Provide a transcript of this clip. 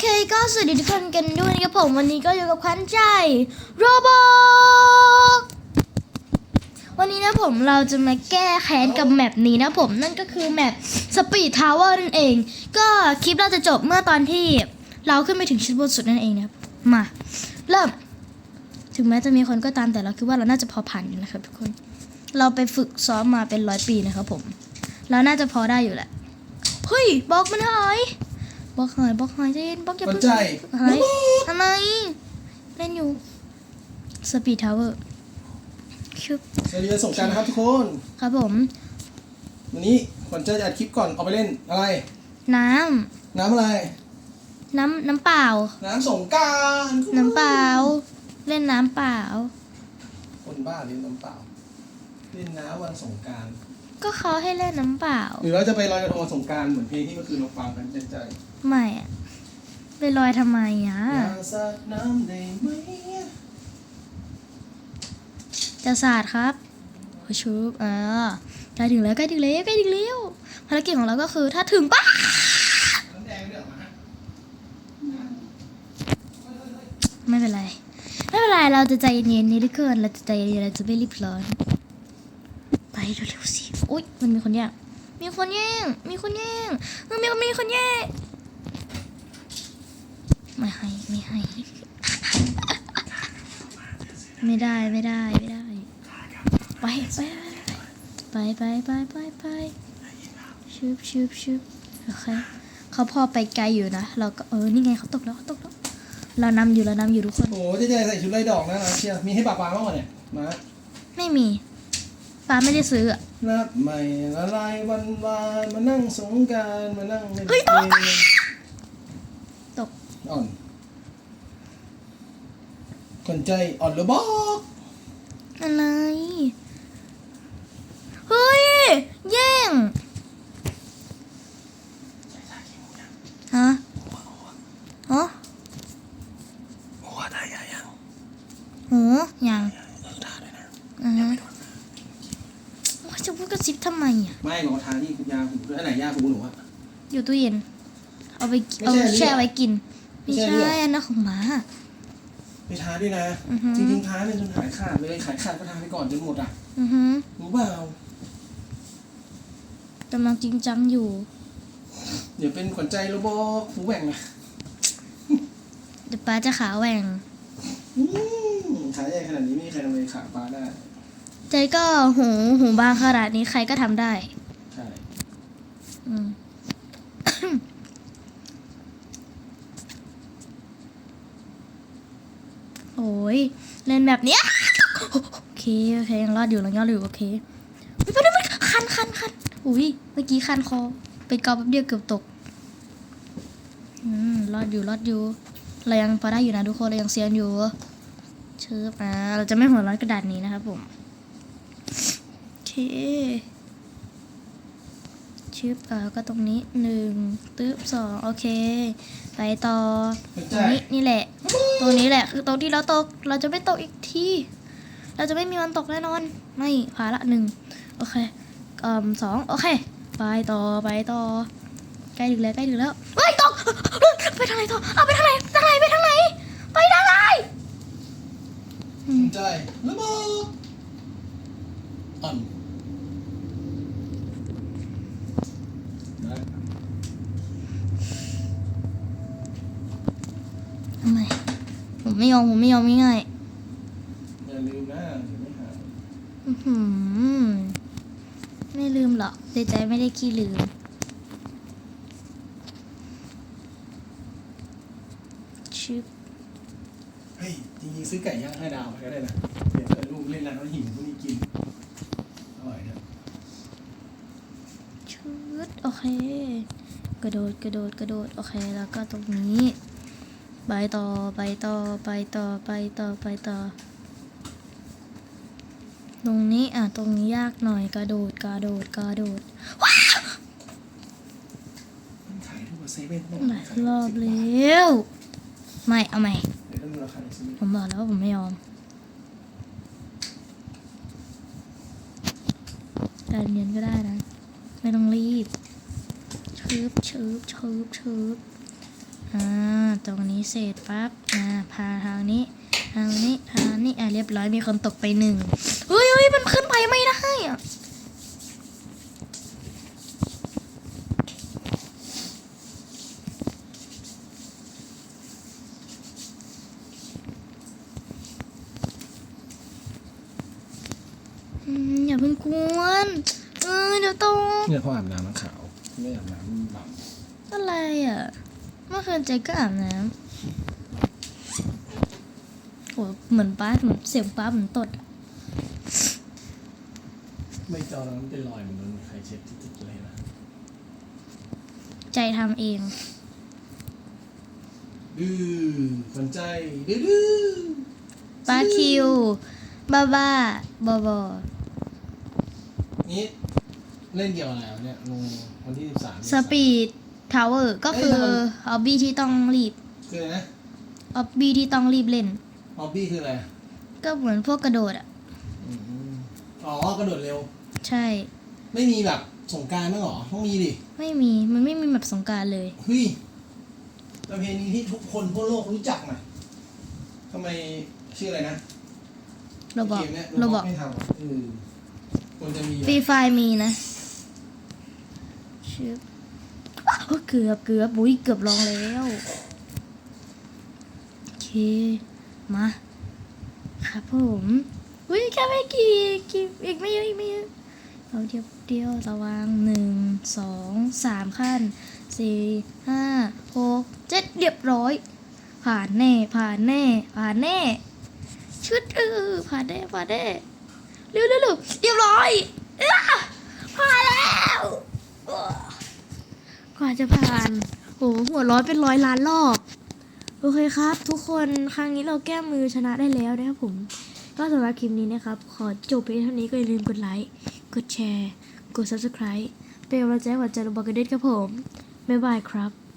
เคก็สวัสดีทุกคนกันด้วยนะครับผมวันนี้ก็อยู่กับขวัญใจโรบอทวันนี้นะผมเราจะมาแก้แค้นกับแมปนี้นะผมนั่นก็คือแมปสปีดทาวเวอร์นั่นเอง ก็คลิปเราจะจบเมื่อตอนที่เราขึ้นไปถึงชั้นบนสุดนั่นเองนะครับมาเริ่ม ถึงแม้จะมีคนก็ตามแต่เราคิดว่าเราน่าจะพอผ่านอยู่นะครับทุกคน เราไปฝึกซ้อมมาเป็นร้อยปีนะครับผม เราน่าจะพอได้อยู่แหละเฮ้ยบล็อกมันหาย บล็อกหายบล็อกหายใจเย็นบล็อกอย่าปัเพิ่จงจัยหายทำไมเล่นอยู่สปีดทาวเวอร์ชุบสวัสดีวันสงกรารนะครับทุกคน ครับผม วันนี้ขวัญใจจะอัดคลิปก่อนเอาไปเล่นอะไร น้น้ำอะไรำน้ำน้ำเปล่า น้ำสงกรารน้ำเปล่า เล่นน้ำเปล่า คนบ้าเล่นน้ำเปล่า เล่นน้ำวันสงกรารก็เขาให้เล่นน้ำเปล่าหรือเราจะไปลอยกระทงวันสงกรารเหมือนเพลงที่เมื่อคืนเราฟังกันใจใจไม่อะไปลอยทำไมอะอย่าสาดน้ำได้ไหมจะสาดครับโอ้ชุบอ่าใกล้ถึงแล้วใกล้ถึงแล้วใกล้ถึงแล้วภารกิจของเราก็คือถ้าถึงปั๊บน้ำแดงไม่ได้ออกมาฮะไม่เป็นไร ไม่เป็นไร เราจะใจเย็นๆนี่ทุกคนเราจะใจเย็นๆเราจะไม่รีบร้อน ไปเร็วๆสิอุ้ยมันมีคนแย่งมีคนแย่งมีคนแย่งเออมีคนมีคนแย่งไม่ให้ไม่ให้ ไม่ได้ไม่ได้ไม่ได้ ไปไปไปไปไปไปไปชุบชุบชุบโอเคเขาพอไปไกลอยู่นะเราก็เออนี่ไงเขาตกแล้วเขาตกแล้วเรานำอยู่เรานำอยู่ทุกคนโอ้เจ๊ใจใส่ชุดลายดอกนะนะเชียร์มีให้ปลาปลาบ้างวะเนี่ยมาไม่มี ป้าไม่ได้ซื้ออะนับใหม่ละลายวันวานมานั่งสงกรารมานั่งเล่นเฮ้ยตกเกมตก อ่อนคนใจอ่อนหรือบอกอะไร เฮ้ย แย่ง ฮะฮะหัวได้ยังยังโหยัง เออทาด้วยนะ อ่าฮะว่าจะพูดกระ ซิบทำไมอะ ไม่บอกว่าทาที่ยาหูด้วยอันไหนยาหูหนูอะ อยู่ตู้เย็น เอาไปไม่เอาใช่อันนี้แช่ไว้กิน ไม่ไม่ใช่ใช่อันนี้เหรอ อันนั้นของหมา ไปทาด้วยนะ อือฮึ จริงๆทาเนี่ยจนหายขาดเลยขายขาดก็ทาไปก่อนจนหมดอะอือฮึรู้เปล่ากำลังจริงจังอยู่ เดี๋ยวเป็นขวัญใจโรบอกหูแหว่งนะเดี๋ยวป้าจะขาแหว่งอืมขาใหญ่ขนาดนี้ไม่มีใครทำเลยขาปลาได้ ใจก็หูหูบางขนาดนี้ใครก็ทำได้ใช่อืม โอ้ยเล่นแบบเนี้ยโอเคโอเคยังรอดอยู่ยังรอดอยู่โอเคไม่เป็นไรไม่คันคันคันอุ้ยเมื่อกี้คันคอไปเกาแป๊บเดียวเกือบตก อืมรอดอยู่รอดอยู่เรายังพอได้อยู่นะทุกคนเรายังเซียนอยู่เชิบอ่าเราจะไม่หัวร้อนกระดาษนี้นะครับผม โอเคชึบอ่าก็ตรงนี้หนึ่งตึ๊บสองโอเค ไปต่อขวัญตใจรงนี้นี่แหละ ตรงนี้แหละ คือตรงที่เราตก เราจะไม่ตกอีกทีเราจะไม่มีวันตกแน่นอน ไม่ผ่านละหนึ่งโอเคเอ่อสองโอเค ไปต่อไปต่อใกล้ถึงแล้วใกล้ถึงแล้วเฮ้ยตกไปทางไหนต่อเอาไปทางไหนทางไหนไปทางไหนไปทางไหนอืขมวัญใจโรบอกอ่อนได้ ทำไม ผม ไม่ยอมผมไม่ยอมง่ายอย่าลืมนะเดี๋ยวไม่หายๆอื้อหือไม่ลืมหรอกใจใจไม่ได้ขี้ลืมชึบเฮ้ยจริงๆซื้อไก่ย่างห้าดาวไปก็ได้นะเดี๋ยวแต่ลูกเล่นร้านแล้วหิวพวกนี้กินอร่อยนะชืดโอเค กระโดดกระโดดกระโดดโอเคแล้วก็ตรงนี้ ไปต่อไปต่อไปต่อไปต่อไปต่อ ตรงนี้อะตรงนี้ยากหน่อยกระโดดกระโดดกระโดดมันขายทุกเซเว่นต้องหลายรอบแล้วไม่เอาใหม่เดี๋ยวต้องดูราคาในเซเว่นผมบอกแล้วว่าผมไม่ยอมการเรียนก็ได้นะ ไม่ต้องรีบชืบชืบชืบชืบ อ่าตรงนี้เสร็จปั๊บอ่าพาทางนี้ ทางนี้ทางนี้อ่าเรียบร้อยมีคนตกไปหนึ่งเฮ้ยเฮ้ยมันขึ้นไปไม่ได้อะอืมอย่าเพิ่งกวนเออเดี๋ยวตกเนี่ยเขาอาบน้ำน้ำขาว ไม่อาบน้ำดอะไรอะ เมื่อคืนเจ๊ก็อาบน้ำโหเหมือนป้าเหมือนเสียงป้าเหมือนตดอะำไม่จอนั้นเป็นรอยเหมือนโดนใครเช็ดจิ๊กๆเลยนะใจทำเอง ดื้อสนใจดื้อดื้อป้าคิว บ้าบ้าบอบอนี่เล่นเกี่ยวอะไรวะเนี่ยลงวันที่สิบสามสปีด ทาวเวอร์ก็คือออบบี้ที่ต้องรีบคืออะไรนะออบบี้ที่ต้องรีบเล่น ฮอบบี้คืออะไรก็เหมือนพวกกระโดดอะ อืมอ๋อกระโดดเร็ว ใช่ ไม่มีแบบสงกรารมั้างเหรอต้องมีดิไม่มีมันไม่มีแบบสงกรารเลย เฮ้ยประเพณีที่ทุกคนทั่วโลกรู้จักน่ะทำไมชื่ออะไรนะเราบอกเกมเนี้ยเราบอกไม่ทำอะเออควรจะมีฟรีไฟมีนะชึบอ้าว เกือบเกือบบุ้ยเกือบลองแล้วโอเคมาครับผมอุ้ยแค่ไม่กี่กี่อีกไม่เยอะอีกไม่เยอะเอาเดียวเดียวระวังหนึ่งสองสามขั้นสี่ห้าหกเจ็ดเรียบร้อย ผ่านแน่ ผ่านแน่ ผ่านแน่ ชุดเออผ่านแน่ผ่านแน่เร็วเร็วเร็วเรียบร้อยอผ่านแล้ว กว่าจะผ่านโหหัวร้อนเป็นร้อยล้านรอบ โอเคครับ ทุกคนครั้งนี้เราแก้มือชนะได้แล้วนะครับผม ก็สำหรับคลิปนี้นะครับ ขอจบเพียงเท่านี้ก็อย่าลืมกดไลค์ กดแชร์ กด subscribe เป็นกำลังใจให้หัวใจลงบอกกันด้วยครับผม บ๊ายบายครับ